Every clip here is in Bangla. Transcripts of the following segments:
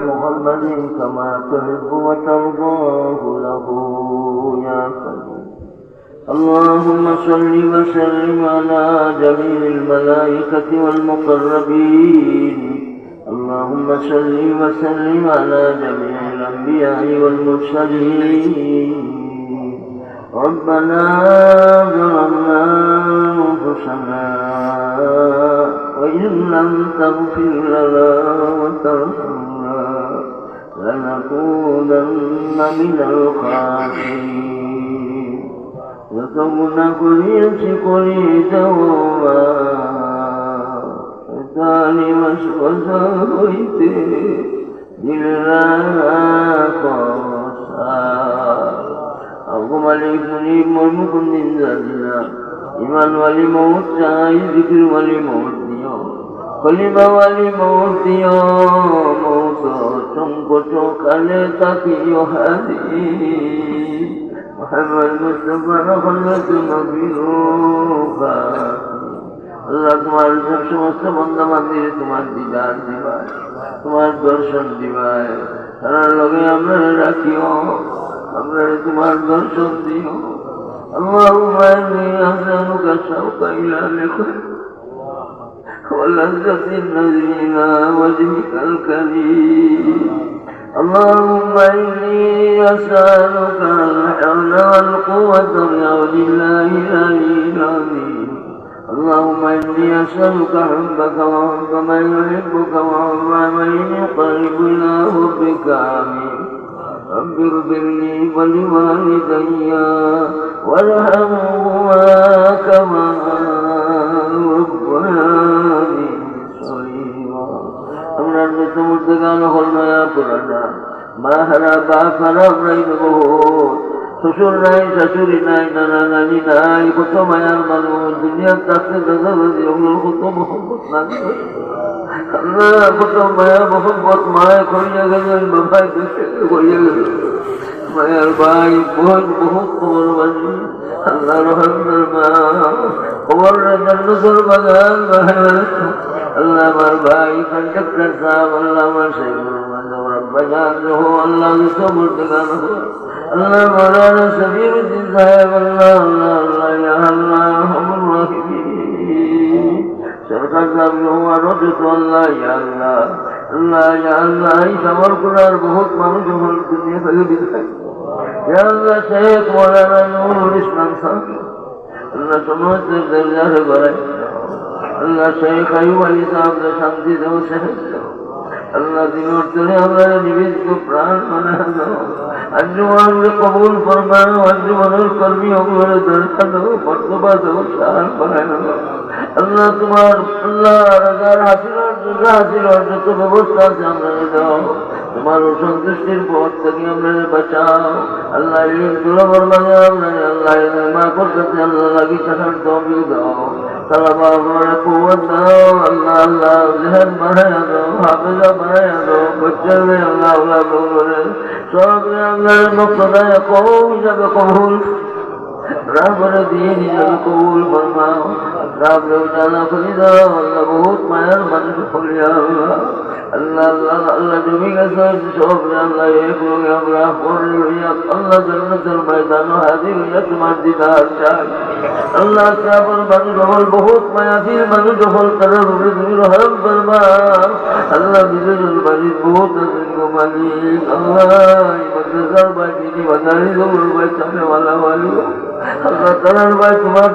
محمد كما تحب وترضاه له يا سلام اللهم صل وسلم على جميع الملائكة والمقربين. اللهم صل وسلم على جميع الأنبياء والمرسلين. ربنا ظلمنا أنفسنا وإن لم تغفر لنا وترحمنا لنكونن من الخاسرين وكون كل كل دوما ثاني وسوسة لله قصا أقوم عليكم مرمكم من ذلك ইমান ওয়ালি মৌত চাই জিকির ওয়ালি মৌত দিও কলিমা ওয়ালি মৌত দিও মৌত সংকট কালে তাকিও হাদি মোহাম্মদ মুস্তফা রহমত নবীরুকা আল্লাহ তোমার সব সমস্ত বন্ধা মন্দিরে তোমার দিদার দিবায় তোমার দর্শন দিবায় তার লগে আমরা রাখিও আমরা তোমার দর্শন দিও اللهم إني أسألك الشوق إلى لقاء ولذة النذر إلى وجهك الكريم اللهم إني أسألك الحول والقوة بعون الله العلي العظيم. اللهم إني أسألك حبك وحب من يحبك وحب من يقرب إلى حبك. آمين. رب اغفر لي ولوالدي وارحمهما كما صغيرا আমরা মূর্তি গান হল পুরানা মা হারা বা খারাপ নাই বহুত শ্বশুর নাই, শাশুড়ি নাই, নানা নানি নাই কত মায়ার মানুষ, দুনিয়ার থাকতে দেখা ওগুলোর কত মহব্বত আল্লাহ কত মায়া মহব্বত, মায়া করিয়া গেল বাবাই করিয়া গেল। মায়ার ভাই বহুত বহুত খবর বানি আল্লাহ রহমানের মা খবর জান্নাতুল বাগান আল্লাহ আমার ভাই কন্ডাক্টর সাহেব আল্লাহ আমার শেখুর মানব রব্বাজান হো, আল্লাহ সবর দেখান হো। আল্লাহ মৌলানা সবির উদ্দিন সাহেব আল্লাহ আল্লাহ আল্লাহ আল্লাহ রহমান রাহিম। সরকার সাহেব আরও যত আল্লাহ, ইয়া আল্লাহ আল্লাহ, ইয়া আল্লাহ, এই সবর করার বহুত মানুষ যখন দুনিয়া থেকে বিদায় ইয়া আল্লাহ, শেখ মৌলানা নুরুল ইসলাম সাহেব, আল্লাহ সমস্ত দরজারে বাড়াই আল্লাহ শেখ আয়ুব আলী সাহেব শান্তি দেও শেখ আল্লাহ দিনর চলে আমরা নিবেদিত প্রাণ মানে আঞ্জুমানকে কবুল ফরমানো, আঞ্জুমানের কর্মী ওগুলোর দরকার দেবো কর্তব্য দেবো সার বানানো। আল্লাহ তোমার, আল্লাহ রাজার হাসিলার দুর্গা হাসিলার যত ব্যবস্থা আছে আমরা দাও তোমার অসন্তুষ্টির পথ থেকে আমরা বাঁচাও। আল্লাহ আমরা আল্লাহ আল্লাহ লাগি দাও। তালাবা আমরা কুয়াত দাও আল্লাহ আল্লাহ জেহেন বাড়াইয়া দাও হাফেজা বাড়াইয়া দাও বচ্চারে আল্লাহ আল্লাহ করে সব আল্লাহ নকশায় কৌ হিসাবে দিয়ে নিজের কবুল ফরমাও রাবরে উজালা করে দাও আল্লাহ বহুত মায়ের মানুষ ফলিয়া আল্লাহ আল্লাহ আল্লাহ আল্লাহ জমি গেছে সব আল্লাহ এক লোকে আমরা পড়ে লইয়া আল্লাহ জন্নতের ময়দান হাজির হইয়া তোমার দিদার চাই আল্লাহ চাপর মানুষ হল বহুত মায়াফির মানুষ হল তারা রুড়ে তুমি রহম করবা আল্লাহ বিজয়ুল মালিক বহুত আছেন গো মালিক আল্লাহ মাদ্রাসার ভাই যিনি বাজারি গৌর ভাই সামনে ওয়ালা ওয়ালি আল্লাহ তালার ভাই তোমার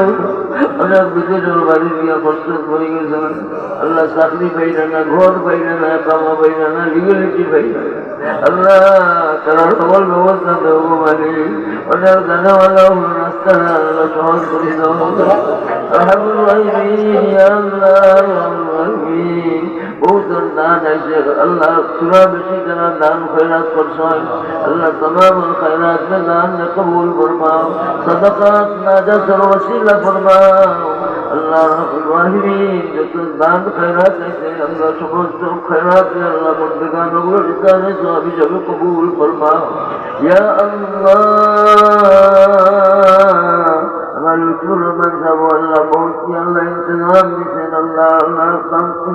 দয়ার অনেক বিজয়ুল মালিক গিয়া কষ্ট করে গেছেন আল্লাহ চাকরি পাইনা না ঘর পাইনা না কামা পাইনা না লিগালিটি পাইনা আল্লাহ তারার সকল ব্যবস্থা দেব মালিক অনেক জানাওয়ালা রাস্তা আল্লাহ সহজ করে দাও বহুজন দান আছে আল্লাহ তুরা বেশি জানা দান খৈরাত করছয় আল্লাহ তমাম খৈরাত মে দান কবুল ফরমাও সদকাত নাজাসর ওসিলা ফরমাও আল্লাহ ইব্রাহিম যত দান খৈরাত আছে আল্লাহ সমস্ত খৈরাত আল্লাহ বন্ধুগান ওগুলো ইসলামে সব হিসাবে কবুল ফরমাও ইয়া আল্লাহ আমার লুৎফুর রহমান সাহেব আল্লাহ বহুত আল্লাহ ইন্তজাম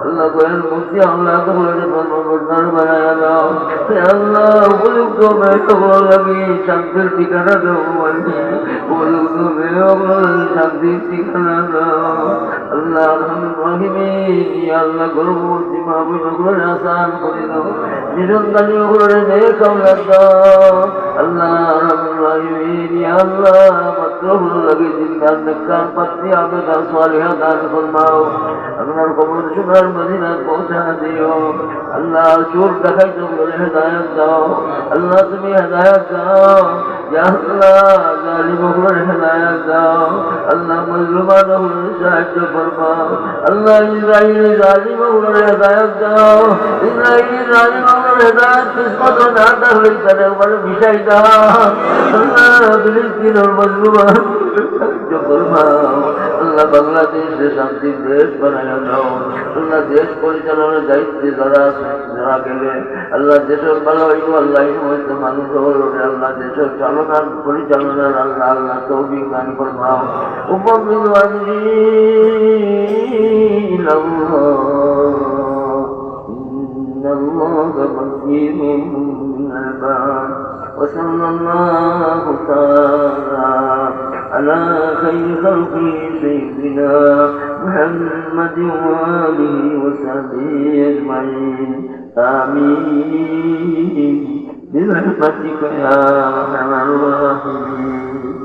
আল্লাহ গোয়েল মুক্তি আল্লাহ তোমার ধর্মবর্ধান বানায় দাও। আল্লাহ উপযুক্ত মেয়ে ওগুলো লাগি শান্তির ঠিকানা দাও। বলছি উপযুক্ত মেয়ে রহিম আল্লাহ মতলব লাগে জিন্দার পাত্রী আবেদন সালিহা দান ফরমাও আপনার কবর সুনার মদিনা পৌঁছা দিও আল্লাহ চোর দেখাই তো হেদায়ত দাও আল্লাহ তুমি হেদায়ত দাও ইয়া হেদায়ত দাও আল্লাহ মজলুমান সাহায্য ফরমাও আল্লাহ ইসরাইল জালিম হেদায়ত দাও ইসরাইল জালিম আল্লাহ আল্লাহ বাংলাদেশে শান্তির দেশ বানায় দাও। আল্লাহ দেশ পরিচালনার দায়িত্বে যারা যারা গেলে আল্লাহ দেশের ভালো হইব আল্লাহ হয়তো মানুষ আল্লাহ দেশের চালনার পরিচালনার আল্লাহ আল্লাহ তৌফিক দান ফরমাও উপবিল إن بصير بالعباد وصلى الله تعالى على خير خلقه سيدنا محمد وآله وصحبه أجمعين. آمين. برحمتك يا أرحم الراحمين.